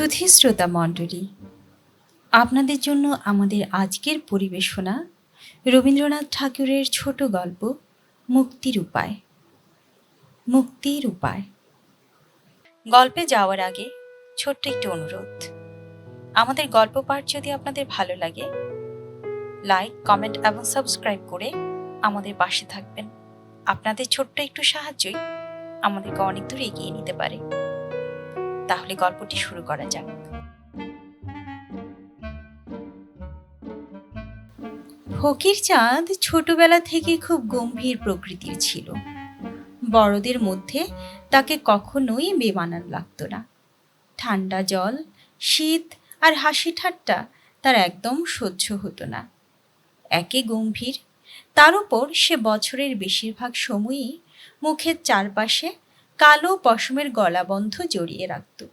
সুধী শ্রোতা মণ্ডলী। আপনাদের জন্য আমাদের আজকের পরিবেশনা রবীন্দ্রনাথ ঠাকুরের ছোট গল্প মুক্তির উপায়। মুক্তির উপায়। গল্পে যাওয়ার আগে ছোট্ট একটি অনুরোধ। আমাদের গল্প পাঠ যদি আপনাদের ভালো লাগে, লাইক, কমেন্ট এবং সাবস্ক্রাইব করে আমাদের পাশে থাকবেন। আপনাদের ছোট্ট একটু সাহায্যই আমাদেরকে অনেক দূর এগিয়ে নিতে পারে। তাহলে গল্পটি শুরু করা যাক। ফকির চাঁদ ছোটবেলা থেকে খুব গম্ভীর প্রকৃতির ছিল। বড়দের মধ্যে তাকে কখনোই বেমানান লাগতো না। ঠান্ডা জল, শীত আর হাসি ঠাট্টা তার একদম সহ্য হতো না। একে গম্ভীর, তার উপর সে বছরের বেশিরভাগ সময়ই মুখের চারপাশে কালো পশমের গলাবন্ধ জড়িয়ে রাখত।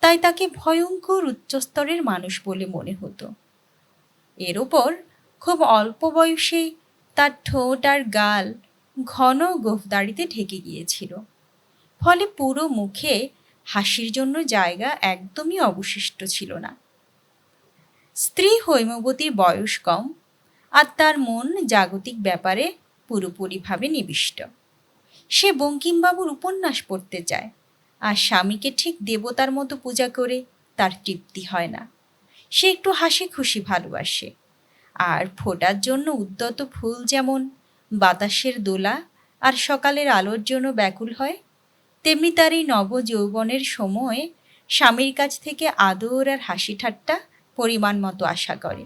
তাই তাকে ভয়ঙ্কর উচ্চস্তরের মানুষ বলে মনে হতো। এর ওপর খুব অল্প বয়সে তার ঠোঁট আর গাল ঘন গোফদাড়িতে ঢেকে গিয়েছিল। ফলে পুরো মুখে হাসির জন্য জায়গা একদমই অবশিষ্ট ছিল না। স্ত্রী হৈমবতীর বয়স কম আর তার মন জাগতিক ব্যাপারে পুরোপুরিভাবে নিবিষ্ট। সে বঙ্কিমবাবুর উপন্যাস পড়তে চায় আর স্বামীকে ঠিক দেবতার মতো পূজা করে তার তৃপ্তি হয় না। সে একটু হাসি খুশি ভালোবাসে, আর ফোটার জন্য উদ্যত ফুল যেমন বাতাসের দোলা আর সকালের আলোর জন্য ব্যাকুল হয়, তেমনি তার এই নব যৌবনের সময় স্বামীর কাছ থেকে আদর আর হাসি ঠাট্টা পরিমাণ মতো আশা করে।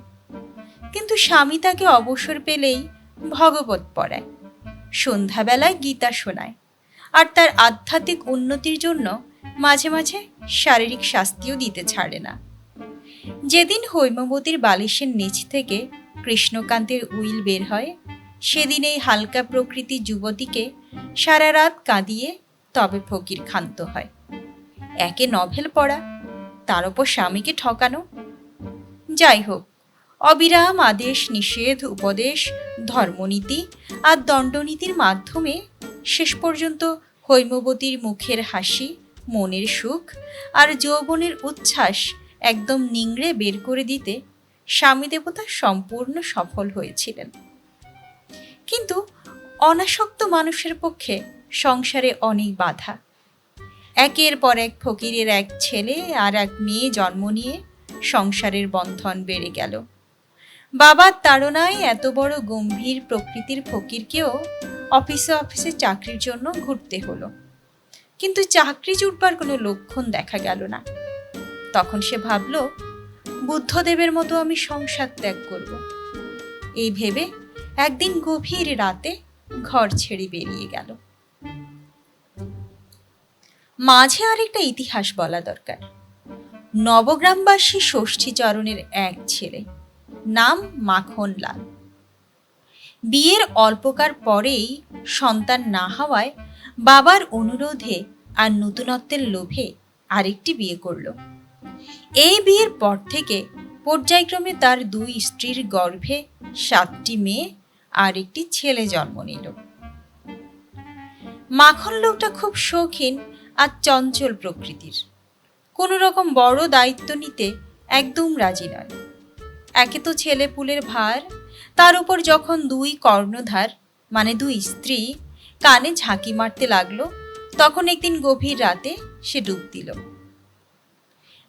কিন্তু স্বামী তাকে অবসর পেলেই ভগবত পড়ায়। সন্ধ্যাবেলায় গীতা শোনায়। আর তার আধ্যাত্মিক উন্নতির জন্য মাঝে মাঝে শারীরিক শাস্তিও দিতে ছাড়ে না। যেদিন হৈমবতীর বালিশের নিচ থেকে কৃষ্ণকান্তের উইল বের হয় সেদিন এই হালকা প্রকৃতি যুবতীকে সারা রাত কাঁদিয়ে তবে ফকির ক্ষান্ত হয়। একে নভেল পড়া, তার ওপর স্বামীকে ঠকানো। যাই হোক অবিরাম আদেশ, নিষেধ, উপদেশ, ধর্মনীতি আর দণ্ডনীতির মাধ্যমে শেষ পর্যন্ত হৈমবতীর মুখের হাসি, মনের সুখ আর যৌবনের উচ্ছ্বাস একদম নিংড়ে বের করে দিতে স্বামী দেবতা সম্পূর্ণ সফল হয়েছিলেন। কিন্তু অনাসক্ত মানুষের পক্ষে সংসারে অনেক বাধা। একের পর এক ফকিরের এক ছেলে আর এক মেয়ে জন্ম নিয়ে সংসারের বন্ধন বেড়ে গেল। বাবার তাড়নায় এত বড় গম্ভীর প্রকৃতির ফকিরকেও অফিসে অফিসে চাকরির জন্য ঘুরতে হলো। কিন্তু চাকরি জুটবার কোনো লক্ষণ দেখা গেল না। তখন সে ভাবল, বুদ্ধদেবের মতো আমি সংসার ত্যাগ করব। এই ভেবে একদিন গভীর রাতে ঘর ছেড়ে বেরিয়ে গেল। মাঝে আরেকটা ইতিহাস বলা দরকার। নবগ্রামবাসী ষষ্ঠীচরণের এক ছেলে নাম মাখনলাল। বিয়ের অল্পকার পরেই সন্তান না হওয়ায় বাবার অনুরোধে আর নতুনত্বের লোভে আরেকটি বিয়ে করল। এই বিয়ের পর থেকে পর্যায়ক্রমে তার দুই স্ত্রীর গর্ভে সাতটি মেয়ে আর একটি ছেলে জন্ম নিল। মাখন লোকটা খুব শৌখিন আর চঞ্চল প্রকৃতির। কোনো রকম বড় দায়িত্ব নিতে একদম রাজি নয়। একে তো ছেলে পুলের ভার। তার উপর যখন দুই কর্ণধার মানে দুই স্ত্রী, কানে ঝাঁকি মারতে লাগল, তখন একদিন গভীর রাতে সে ডুব দিল।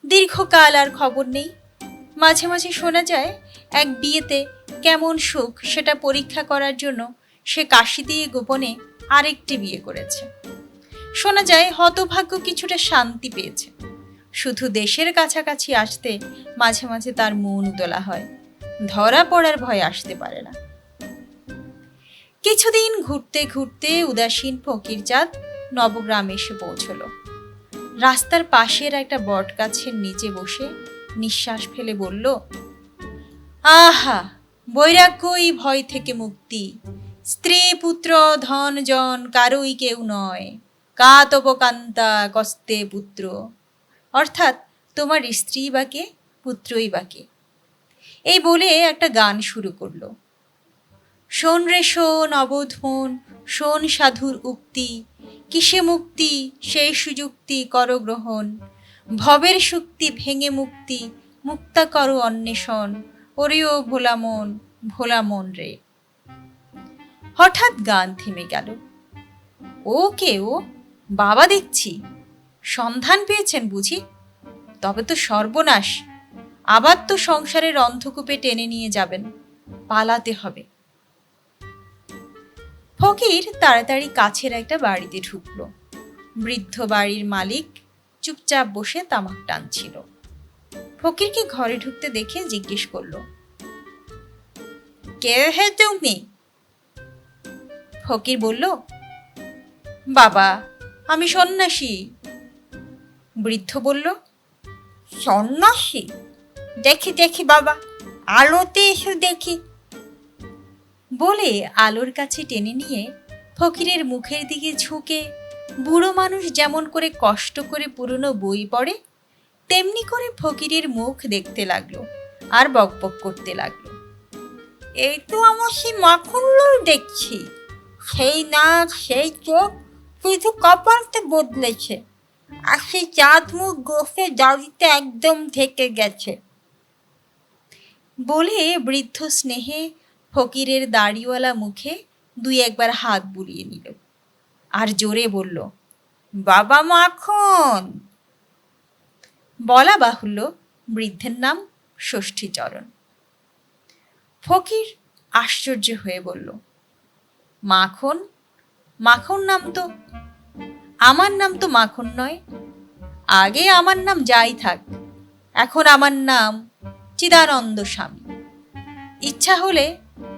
দীর্ঘকাল আর খবর নেই। মাঝে মাঝে শোনা যায়, এক বিয়েতে কেমন সুখ সেটা পরীক্ষা করার জন্য সে কাশি দিয়ে গোপনে আরেকটি বিয়ে করেছে। শোনা যায়, হতভাগ্য কিছুটা শান্তি পেয়েছে। শুধু দেশের কাছাকাছি আসতে মাঝে মাঝে তার মন উতলা হয়। ধরা পড়ার ভয় আসতে পারে না। কিছুদিন ঘুরতে ঘুরতে উদাসীন ফকিরচাঁদ নবগ্রামে এসে পৌঁছল। রাস্তার পাশের একটা বট গাছের নিচে বসে নিঃশ্বাস ফেলে বলল, আহা বৈরাগ্যই ভয় থেকে মুক্তি। স্ত্রী, পুত্র ধন জন কারোই কেউ নয়। কাতবকান্তা কস্তে পুত্র। অর্থাৎ তোমার স্ত্রী বা কে? পুত্রই বা কে? এই বলে একটা গান শুরু করল। শোন রে শোন অবোধ শোন সাধুর উক্তি, কিসে মুক্তি সেই সুযুক্তি কর গ্রহণ। ভবের শক্তি ভেঙে মুক্তি, মুক্তা করো অন্বেষণ। ওরে ও ভোলা মন ভোলা মন রে। হঠাৎ গান থেমে গেল। ও কে ও? বাবা দেখছি। সন্ধান পেয়েছেন বুঝি? তবে তো সর্বনাশ। আবার তো সংসারের অন্ধকূপে টেনে নিয়ে যাবেন। পালাতে হবে। ফকির তাড়াতাড়ি কাছের একটা বাড়িতে ঢুকলো। বৃদ্ধ বাড়ির মালিক চুপচাপ বসে তামাক টানছিল। ফকিরকে ঘরে ঢুকতে দেখে জিজ্ঞেস করল, কে হে তুমি? ফকির বলল, বাবা, আমি সন্ন্যাসী। বৃদ্ধ বলল, সন্ন্যাসী, দেখি দেখি বাবা, আলোতে এসে দেখি। বলে আলোর কাছে টেনে নিয়ে ফকিরের মুখের দিকে ঝুঁকে বুড়ো মানুষ যেমন করে কষ্ট করে পুরনো বই পড়ে, তেমনি করে ফকিরের মুখ দেখতে লাগল আর বকবক করতে লাগল। এই তো আমার সেই মাখনগুলো দেখছি, সেই নাক, সেই চোখ শুধু কপালতে বদলেছে। আর সেই চাঁদ মুখ গোফে দাড়িতে একদম ঢেকে গেছে। বলে বৃদ্ধ স্নেহে ফকিরের দাড়িওয়ালা মুখে দুই একবার হাত বুলিয়ে নিল। আর জোরে বলল, বাবা মাখন বলা বাহুল্য বৃদ্ধের নাম ষষ্ঠীচরণ। ফকির আশ্চর্য হয়ে বলল মাখন মাখন নাম তো আমার নাম তো মাখন নয়। আগে আমার নাম যাই থাক, এখন আমার নাম চিদানন্দ স্বামী। ইচ্ছা হলে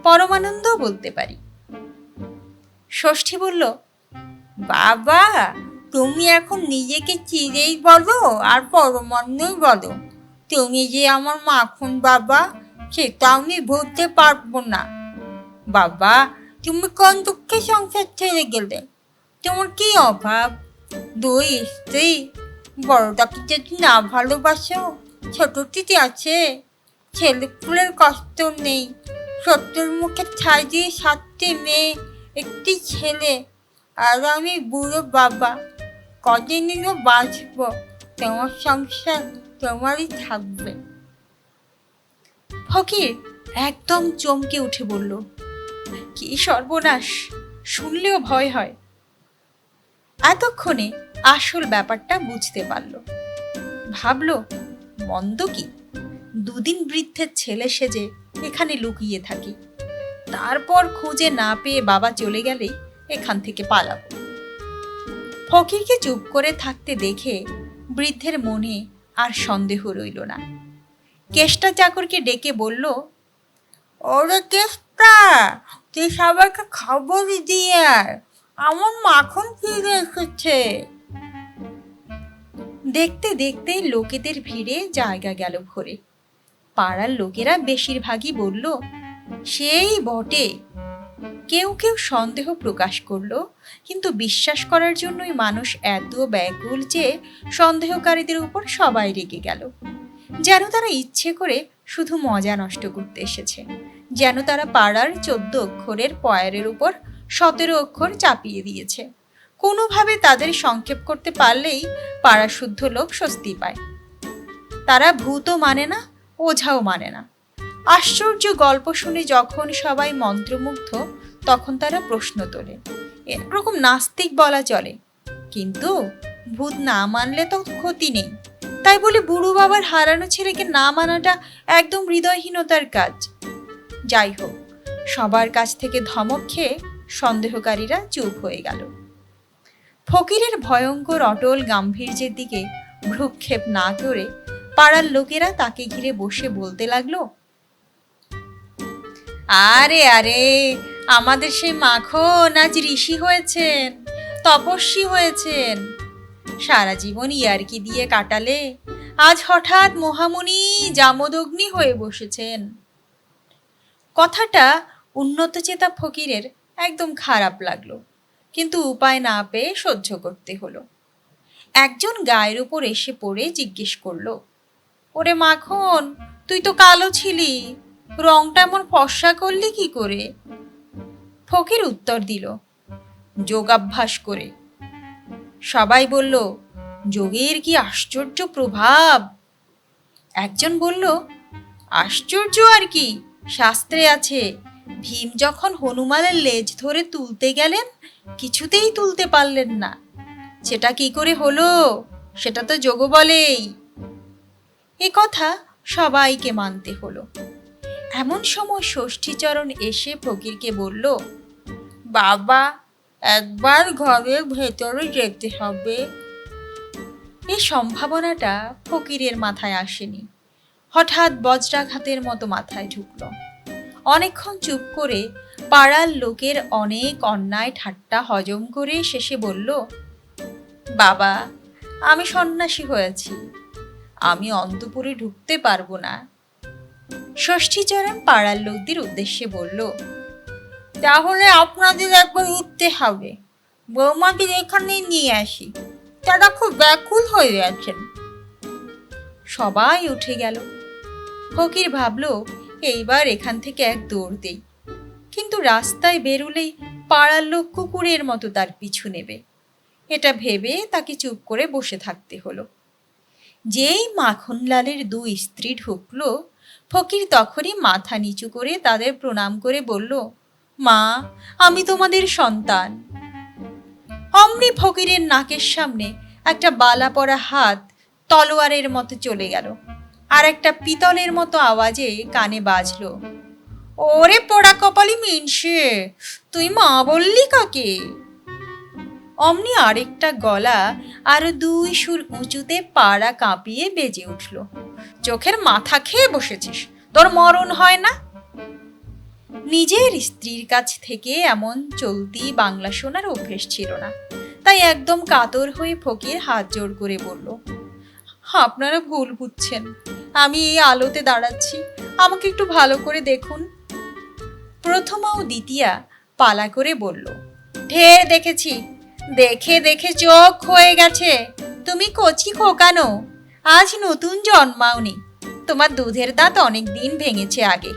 পরমানন্দ বলতে পারি। ষষ্ঠী বলল, বাবা, তুমি এখন নিজেকে চিরেই বলো আর পরমান্নই বলো। তুমি যে আমার মাখন বাবা সে সেটা আমি বলতে পারব না। বাবা, তুমি কোন দুঃখে সংসার ছেড়ে গেলে? তোমার কি অভাব? দুই স্ত্রী বড়টাকে যদি না ভালোবাসো? ছোটটিতে আছে, ছেলে ফুলের কষ্ট নেই। সত্যের মুখে ছাই দিয়ে সাতটি মেয়ে, একটি ছেলে। আর আমি বুড়ো বাবা কদিনও বাঁচব? তোমার সংসার তোমারই থাকবে। ফকির একদম চমকে উঠে বলল, কি সর্বনাশ, শুনলেও ভয় হয়। এতক্ষণে আসল ব্যাপারটা বুঝতে পারল। ভাবল মন্দ কি? দুদিন বৃদ্ধের ছেলে সেজে এখানে লুকিয়ে থাকি। তারপর খুঁজে না পেয়ে বাবা চলে গেলেই এখান থেকে পালাব। ফকিরকে চুপ করে থাকতে দেখে বৃদ্ধের মনে আর সন্দেহ রইল না। কেষ্টা চাকরকে ডেকে বলল ওরে কেষ্টা তুই সবাইকে খবর দিয়ে আয়, আমার মাখন ফিরে এসেছে। দেখতে দেখতে লোকেদের ভিড়ে জায়গা গেল ভরে। পাড়ার লোকেরা বেশিরভাগই বলল, সেই বটে। কেউ কেউ সন্দেহ প্রকাশ করল, কিন্তু বিশ্বাস করার জন্যই মানুষ এত ব্যাকুল যে সন্দেহকারীদের উপর সবাই রেগে গেল। যেন তারা ইচ্ছে করে শুধু মজা নষ্ট করতে এসেছে, যেন তারা পাড়ার চোদ্দ অক্ষরের পয়ারের উপর সতেরো অক্ষর চাপিয়ে দিয়েছে। কোনোভাবে তাদের সংক্ষেপ করতে পারলেই পাড়া শুদ্ধ লোক স্বস্তি পায়। তারা ভূতও মানে না, ওঝাও মানে না। আশ্চর্য গল্প শুনে যখন সবাই মন্ত্রমুগ্ধ, তখন তারা প্রশ্ন তোলে এরকম নাস্তিক বলা চলে। কিন্তু ভূত না মানলে তো ক্ষতি নেই। তাই বলে বুড়ো বাবার হারানো ছেলেকে না মানাটা একদম হৃদয়হীনতার কাজ। যাই হোক, সবার কাছ থেকে ধমক খেয়ে সন্দেহকারীরা চুপ হয়ে গেল। ফকিরের ভয়ঙ্কর অটল গাম্ভীর্যের দিকে ভ্রুক্ষেপ না করে পাড়ার লোকেরা তাকে ঘিরে বসে বলতে লাগল, আরে আরে, আমাদের সেই মাখন আজ ঋষি হয়েছেন, তপস্বী হয়েছেন। সারা জীবন ইয়ারকি দিয়ে কাটালে আজ হঠাৎ মহামুনি জামদগ্নি হয়ে বসেছেন। কথাটা উন্নত চেতা ফকিরের একদম খারাপ লাগল। কিন্তু উপায় না পেয়ে সহ্য করতে হলো। একজন গায়ের উপর এসে পড়ে জিজ্ঞেস করল, ওরে মাখন, তুই তো কালো ছিলি, রংটা এমন ফর্সা করলি কি করে? ফকির উত্তর দিল, যোগাভ্যাস করে। সবাই বলল, যোগের কি আশ্চর্য প্রভাব? একজন বলল, আশ্চর্য আর কি, শাস্ত্রে আছে ভীম যখন হনুমানের লেজ ধরে তুলতে গেলেন, কিছুতেই তুলতে পারলেন না। সেটা কি করে হলো? সেটা তো যোগ বলেই। এ কথা সবাইকে মানতে হলো। এমন সময় ষষ্ঠীচরণ এসে ফকিরকে বলল, বাবা, একবার ঘরের ভেতরে যেতে হবে। এই সম্ভাবনাটা ফকিরের মাথায় আসেনি। হঠাৎ বজ্রাঘাতের মতো মাথায় ঢুকল। অনেকক্ষণ চুপ করে পাড়ার লোকের অনেক অন্যায় ঠাট্টা হজম করে শেষে বলল, বাবা, আমি সন্ন্যাসী হয়েছি। আমি অন্তপুরে ঢুকতে পারব না। ষষ্ঠীচরণ পাড়ার লোকদের উদ্দেশ্যে বলল, তাহলে আপনাদের একবার উঠতে হবে। বৌমাদের এখানে নিয়ে আসি, তারা খুব ব্যাকুল হয়ে আছেন সবাই উঠে গেল। ফকির ভাবল এইবার এখান থেকে এক দৌড় দেই। কিন্তু রাস্তায় বেরুলেই পাড়ার লোক কুকুরের মতো তার পিছু নেবে। এটা ভেবে তাকে চুপ করে বসে থাকতে হলো। যেই মাখনলালের দুই স্ত্রী ঢুকলো, ফকির তখনই মাথা নিচু করে তাদের প্রণাম করে বলল, মা, আমি তোমাদের সন্তান। অমনি ফকিরের নাকের সামনে একটা বালা পড়া হাত তলোয়ারের মতো চলে গেল। আর একটা পিতলের মতো আওয়াজে কানে বাজলো, ওরে পোড়া কপালি মিনসে, তুই মা বললি কাকে? অমনি আরেকটা গলা আরও দুই সুর উঁচুতে পাড়া কাঁপিয়ে বেজে উঠল, চোখের মাথা খেয়ে বসেছিস, তোর মরণ হয় না? নিজের স্ত্রীর কাছ থেকে এমন চলতি বাংলা শোনার অভ্যেস ছিল না, তাই একদম কাতর হয়ে ফকির হাত জোড় করে বলল আপনারা ভুল বুঝছেন। আমি এই আলোতে দাঁড়াচ্ছি। আমাকে একটু ভালো করে দেখুন। প্রথমা ও দ্বিতীয়া পালা করে বলল, ঢের দেখেছি। দেখে দেখে চোখ হয়ে গেছে। তুমি কচি খোকানো আজ নতুন জন্মাওনি। তোমার দুধের দাঁত অনেক দিন ভেঙেছে আগে।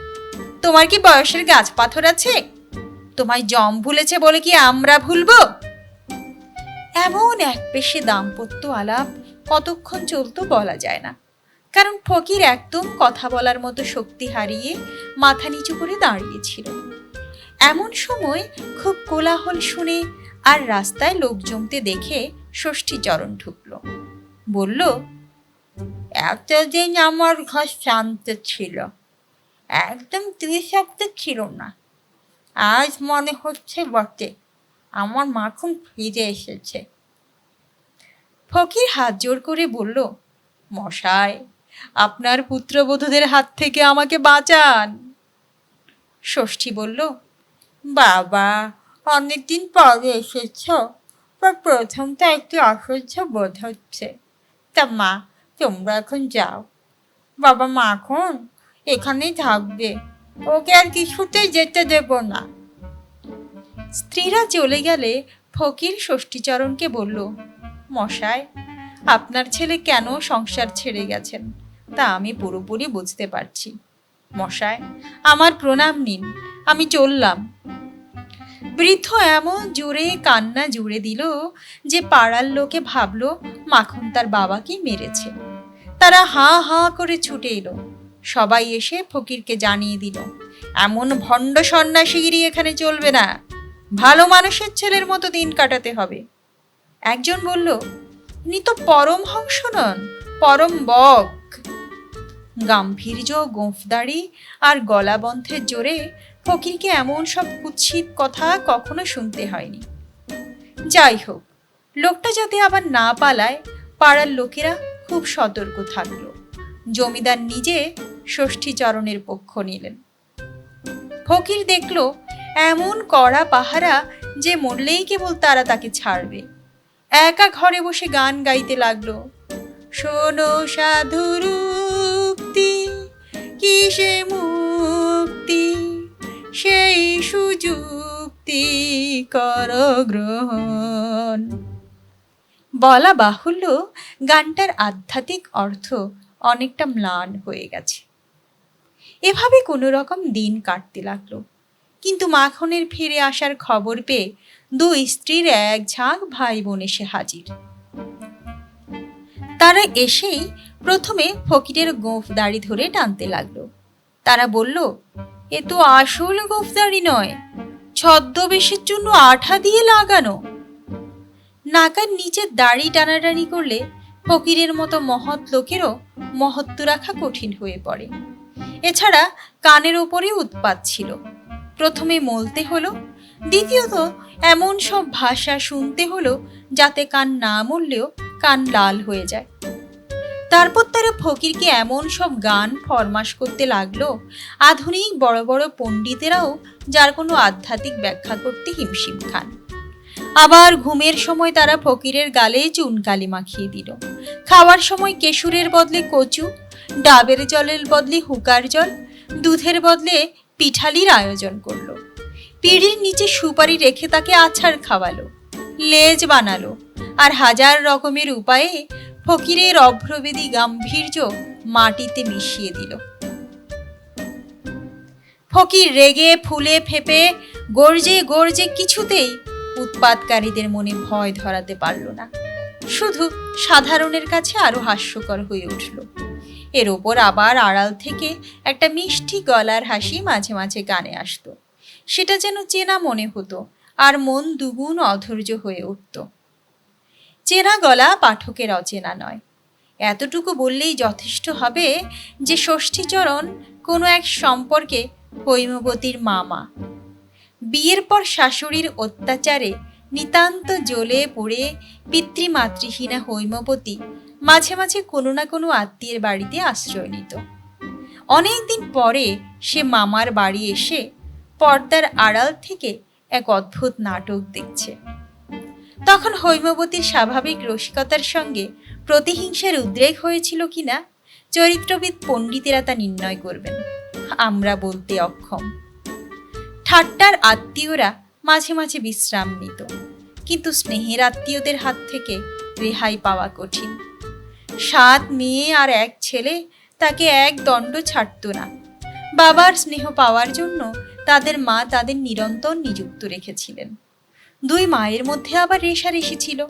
তোমার কি বয়সের গাছ পাথর আছে? তোমায় জম ভুলেছে বলে কি আমরা ভুলব? এমন এক পেশে দাম্পত্য আলাপ কতক্ষণ চলতো বলা যায় না। কারণ ফকির একদম কথা বলার মতো শক্তি হারিয়ে মাথা নিচু করে দাঁড়িয়েছিল এমন সময় খুব কোলাহল শুনে আর রাস্তায় লোক জমতে দেখে ষষ্ঠীচরণ ঢুকলো। বলল, এতদিন আমার ঘর শান্ত ছিল। একদম তৃষাক্ত ছিল না। আজ মনে হচ্ছে বটে, আমার মাখন ফিরে এসেছে। ফকির হাত জোর করে বলল, মশাই, আপনার পুত্রবধূদের হাত থেকে আমাকে বাঁচান। ষষ্ঠী বলল, বাবা, অনেকদিন পরে এসেছ বা প্রথমটা একটু অসহ্য বোধ হচ্ছে। তা মা, তোমরা এখন যাও। বাবা মা এখন এখানেই থাকবে। ওকে আর কিছুতেই যেতে দেব না। স্ত্রীরা চলে গেলে ফকির ষষ্ঠীচরণকে বলল মশাই, আপনার ছেলে কেন সংসার ছেড়ে গেছেন? তা আমি পুরোপুরি বুঝতে পারছি। মশাই, আমার প্রণাম নিন, আমি চললাম। বৃদ্ধ এমন জোরে কান্না জুড়ে দিল যে পাড়ার লোকে ভাবল, মাখন তার বাবাকে মেরেছে। তারা হা হা করে ছুটে এলো। সবাই এসে ফকিরকে জানিয়ে দিল, এমন ভণ্ড সন্ন্যাসীগিরি এখানে চলবে না। ভালো মানুষের ছেলের মতো দিন কাটাতে হবে। একজন বলল ইনি তো পরম হংস নন পরম বক। গাম্ভীর্য, গোঁফদাড়ি আর গলাবন্ধের জোরে ফকিরকে এমন সব কুৎসিত কথা কখনো শুনতে হয়নি। যাই হোক, লোকটা যাতে আবার না পালায়, পাড়ার লোকেরা খুব সতর্ক থাকল। জমিদার নিজে ষষ্ঠীচরণের পক্ষ নিলেন। ফকির দেখল, এমন কড়া পাহারা যে মরলেই কেবল তারা তাকে ছাড়বে। একা ঘরে বসে গান গাইতে লাগল। শোনো সাধুর উক্তি, কিসে মুক্তি? সেই সুযুক্তি কর গ্রহণ। বলা বাহুল্য, গানটার আধ্যাত্মিক অর্থ অনেকটা ম্লান হয়ে গেছে। এভাবে কোনো রকম দিন কাটতে লাগল। কিন্তু মাখনের ফিরে আসার খবর পেয়ে দুই স্ত্রীর এক ঝাঁক ভাই বোন এসে হাজির। তারা এসেই প্রথমে ফকিরের গোঁফ দাড়ি ধরে টানতে লাগল। তারা বলল, এ তো আসল গোঁফ দাড়ি নয়, ছদ্মবেশের জন্য আঠা দিয়ে লাগানো। নাকার নিচে দাড়ি টানাটানি করলে ফকিরের মতো মহৎ লোকেরও মহত্ব রাখা কঠিন হয়ে পড়ে। এছাড়া কানের ওপরে উৎপাত ছিল। প্রথমে মলতে হলো, দ্বিতীয়ত এমন সব ভাষা শুনতে হলো যাতে কান না মরলেও কান লাল হয়ে যায়। তারপর তারা ফকিরকে এমন সব গান ফরমাস করতে লাগল, আধুনিক বড় বড় পণ্ডিতেরাও যার কোনো আধ্যাত্মিক ব্যাখ্যা করতে হিমশিম খান। আবার ঘুমের সময় তারা ফকিরের গালে চুনকালি মাখিয়ে দিল। খাওয়ার সময় কেশুরের বদলে কচু, ডাবের জলের বদলে হুকার জল, দুধের বদলে পিঠালির আয়োজন করল। পিঁড়ির নিচে সুপারি রেখে তাকে আছাড় খাওয়ালো, লেজ বানালো আর হাজার রকমের উপায়ে ফকিরের অভ্রবেদী গাম্ভীর্য মাটিতে মিশিয়ে দিল। ফকির রেগে, ফুলে, ফেপে, গর্জে গর্জে কিছুতেই উৎপাতকারীদের মনে ভয় ধরাতে পারল না। শুধু সাধারণের কাছে আরও হাস্যকর হয়ে উঠল। এর ওপর আবার আড়াল থেকে একটা মিষ্টি গলার হাসি মাঝে মাঝে গানে আসতো। সেটা যেন চেনা মনে হতো আর মন দুগুণ অধৈর্য হয়ে উঠত। চেনা গলা পাঠকের অচেনা নয়। এতটুকু বললেই যথেষ্ট হবে যে ষষ্ঠীচরণ কোনো এক সম্পর্কে হৈমবতীর মামা। বিয়ের পর শাশুড়ির অত্যাচারে নিতান্ত জ্বলে পড়ে পিতৃমাতৃহীনা হৈমবতী মাঝে মাঝে কোনো না কোনো আত্মীয়ের বাড়িতে আশ্রয় নিত। অনেকদিন পরে সে মামার বাড়ি এসে পর্দার আড়াল থেকে এক অদ্ভুত নাটক দেখছে। তখন হৈমবতীর স্বাভাবিক রসিকতার সঙ্গে প্রতিহিংসার উদ্রেক হয়েছিল কিনা চরিত্রবিদ পণ্ডিতেরা তা নির্ণয় করবেন। আমরা বলতে অক্ষম। ঠাট্টার আত্মীয়রা মাঝে মাঝে বিশ্রাম নিত কিন্তু স্নেহের আত্মীয়দের হাত থেকে রেহাই পাওয়া কঠিন। সাত মেয়ে আর এক ছেলে তাকে এক দণ্ড ছাড়ত না। বাবার স্নেহ পাওয়ার জন্য তাদের মা তাদের নিরন্তর নিযুক্ত রেখেছিলেন। দুই মায়ের মধ্যে আবার রেশারেশি ছিল।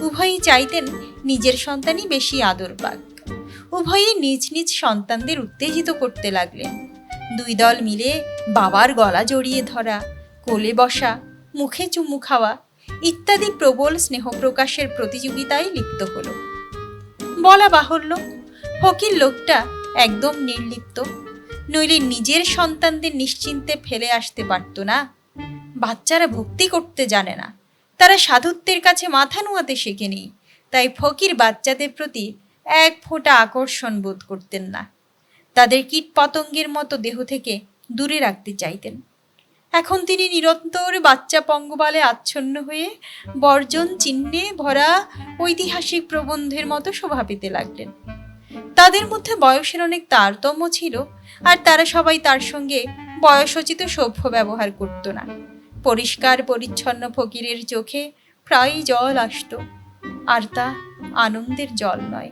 উভয়ই চাইতেন নিজের সন্তানই বেশি আদর পাক। উভয়ই নিজ নিজ সন্তানদের উত্তেজিত করতে লাগলেন। দুই দল মিলে বাবার গলা জড়িয়ে ধরা, কোলে বসা, মুখে চুমু খাওয়া ইত্যাদি প্রবল স্নেহ প্রকাশের প্রতিযোগিতায় লিপ্ত হলো। বলা বাহুল্য, ফকির লোকটা একদম নির্লিপ্ত নইলে নিজের সন্তানদের নিশ্চিন্তে ফেলে আসতে পারত না। বাচ্চারা ভক্তি করতে জানে না। তারা সাধুত্বের কাছে মাথা নোয়াতে শেখেনি তাই ফকির বাচ্চাদের প্রতি এক ফোঁটা আকর্ষণ বোধ করতেন না। তাদের কীট পতঙ্গের মতো দেহ থেকে দূরে রাখতে চাইতেন। এখন তিনি নিরন্তর বাচ্চা পঙ্গপালে আচ্ছন্ন হয়ে বর্জন চিহ্নে ভরা ঐতিহাসিক প্রবন্ধের মতো শোভা পেতে লাগলেন। তাদের মধ্যে বয়সের অনেক তারতম্য ছিল আর তারা সবাই তার সঙ্গে বয়সোচিত সভ্য ব্যবহার করত না। পরিষ্কার পরিচ্ছন্ন ফকিরের চোখে প্রায়ই জল আসতো, আর তা আনন্দের জল নয়।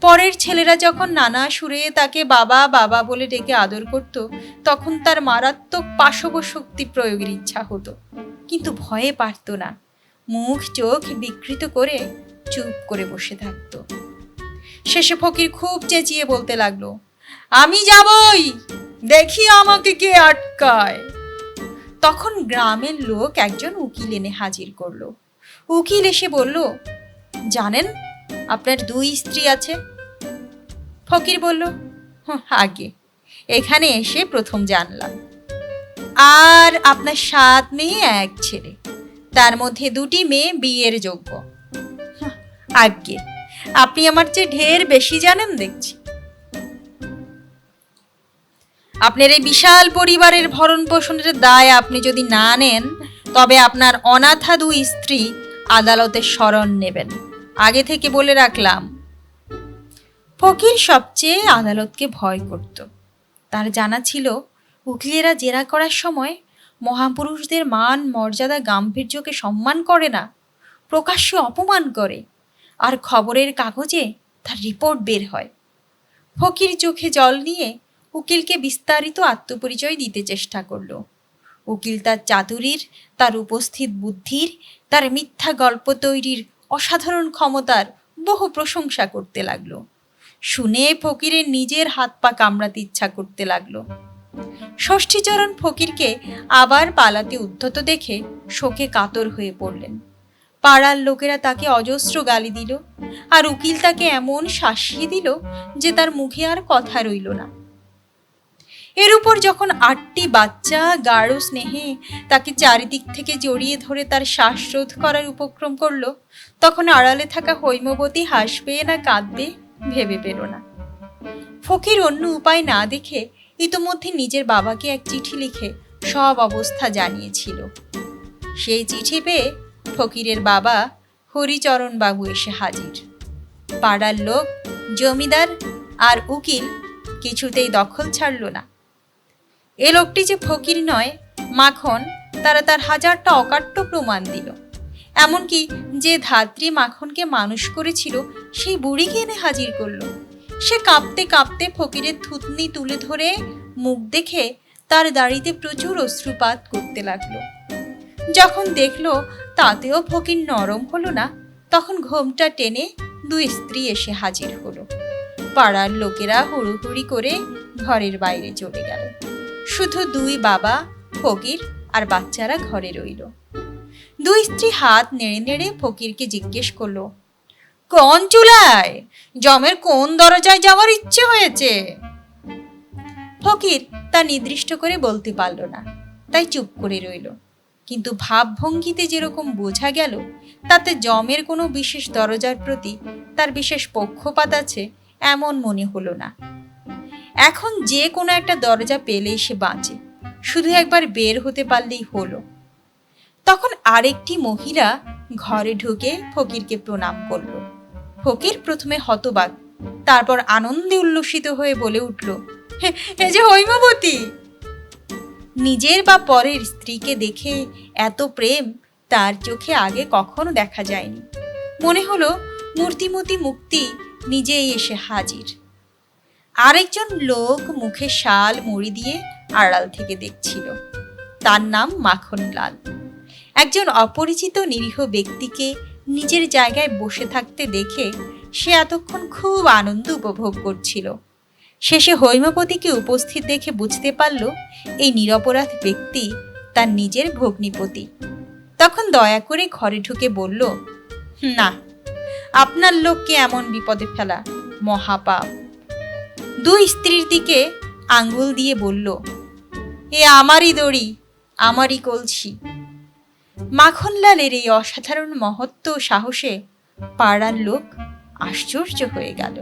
পরের ছেলেরা যখন নানা সুরে তাকে বাবা বাবা বলে ডেকে আদর করত, তখন তার মারাত্মক পাশব শক্তি প্রয়োগের ইচ্ছা হতো। কিন্তু ভয়ে পারত না। মুখ, চোখ বিকৃত করে চুপ করে বসে থাকতো। শেষে ফকির খুব চেঁচিয়ে বলতে লাগল আমি যাবই দেখি আমাকে কে আটকায়। তখন গ্রামের লোক একজন উকিল এনে হাজির করল। উকিল এসে বলল জানেন আপনার দুই স্ত্রী আছে? ফকির বলল "হুঁ, আগে এখানে এসে প্রথম জানলাম। আর আপনার সাত মেয়ে এক ছেলে তার মধ্যে দুটি মেয়ে বিয়ের যোগ্য। হুঁ, আজ্ঞে আপনি আমার চেয়ে ঢের বেশি জানেন দেখছি। আপনার এই বিশাল পরিবারের ভরণ পোষণের দায় আপনি যদি না নেন, তবে আপনার অনাথা দুই স্ত্রী আদালতের শরণ নেবেন। আগে থেকে বলে রাখলাম, ফকির সবচেয়ে আদালতকে ভয় করত। তার জানা ছিল, উকিলেরা জেরা করার সময় মহাপুরুষদের মান, মর্যাদা, গাম্ভীর্যকে সম্মান করে না, প্রকাশ্যে অপমান করে। আর খবরের কাগজে তার রিপোর্ট বের হয়। ফকির চোখে জল নিয়ে উকিলকে বিস্তারিত আত্মপরিচয় দিতে চেষ্টা করল। উকিল তার চাতুরীর, তার উপস্থিত বুদ্ধির, তার মিথ্যা গল্প তৈরির অসাধারণ ক্ষমতার বহু প্রশংসা করতে লাগল। শুনে ফকিরের নিজের হাত পা কামড়াতে ইচ্ছা করতে লাগল। ষষ্ঠীচরণ ফকিরকে আবার পালাতে উদ্ধত দেখে শোকে কাতর হয়ে পড়লেন। পাড়ার লোকেরা তাকে অজস্র গালি দিল আর উকিল তাকে এমন শাসিয়ে দিল যে তার মুখে আর কথা রইল না। এর উপর যখন আটটি বাচ্চা গাঢ় স্নেহে তাকে চারিদিক থেকে জড়িয়ে ধরে তার শ্বাসরোধ করার উপক্রম করল, তখন আড়ালে থাকা হৈমবতী হাসবে না কাঁদবে ভেবে পেল না। ফকির অন্য উপায় না দেখে ইতোমধ্যে নিজের বাবাকে এক চিঠি লিখে সব অবস্থা জানিয়েছিল। সেই চিঠি পেয়ে ফকিরের বাবা হরিচরণ বাবু এসে হাজির। পাড়ার লোক, জমিদার আর উকিল কিছুতেই দখল ছাড়ল না। এ লোকটি যে ফকির নয়, মাখন তারা তার হাজারটা অকাট্য প্রমাণ দিল। এমনকি যে ধাত্রী মাখনকে মানুষ করেছিল, সেই বুড়িকে এনে হাজির করল। সে কাঁপতে কাঁপতে ফকিরের থুতনি তুলে ধরে মুখ দেখে তার দাড়িতে প্রচুর অশ্রুপাত করতে লাগল। যখন দেখল তাতেও ফকির নরম হলো না, তখন ঘোমটা টেনে দুই স্ত্রী এসে হাজির হলো। পাড়ার লোকেরা হুড়ুহুড়ি করে ঘরের বাইরে চলে গেল। শুধু দুই বাবা, ফকির আর বাচ্চারা ঘরে রইল। দুই স্ত্রী হাত নেড়ে নেড়ে ফকিরকে জিজ্ঞেস করল, কোন চুলায়? জমের কোন দরজায় যাওয়ার ইচ্ছে হয়েছে? ফকির তা নির্দিষ্ট করে বলতে পারল না, তাই চুপ করে রইল। কিন্তু ভাবভঙ্গিতে যেরকম বোঝা গেল, তাতে জমের কোনো বিশেষ দরজার প্রতি তার বিশেষ পক্ষপাত আছে এমন মনে হলো না। এখন যে কোনো একটা দরজা পেলেই সে বাঁচে, শুধু একবার বের হতে পারলেই হলো। তখন আরেকটি মহিলা ঘরে ঢুকে ফকিরকে প্রণাম করল। ফকির প্রথমে হতবাক, তারপর আনন্দে উল্লসিত হয়ে বলে উঠল, এ যে হৈমবতী! নিজের বা পরের স্ত্রীকে দেখে এত প্রেম তার চোখে আগে কখনো দেখা যায়নি। মনে হলো মূর্তিমতি মুক্তি নিজেই এসে হাজির। আরেকজন লোক মুখে শাল, মুড়ি দিয়ে আড়াল থেকে দেখছিল। তার নাম মাখনলাল। একজন অপরিচিত নিরীহ ব্যক্তিকে নিজের জায়গায় বসে থাকতে দেখে সে এতক্ষণ খুব আনন্দ উপভোগ করছিল। শেষে হৈমপতিকে উপস্থিত দেখে বুঝতে পারল, এই নিরপরাধ ব্যক্তি তার নিজের ভগ্নিপতি। তখন দয়া করে ঘরে ঢুকে বলল, না, আপনার লোককে এমন বিপদে ফেলা মহাপাপ। দুই স্ত্রীর দিকে আঙ্গুল দিয়ে বলল, এ আমারই দড়ি, আমারই কলসি। মাখনলালের এই অসাধারণ মহত্ব সাহসে পাড়ার লোক আশ্চর্য হয়ে গেল।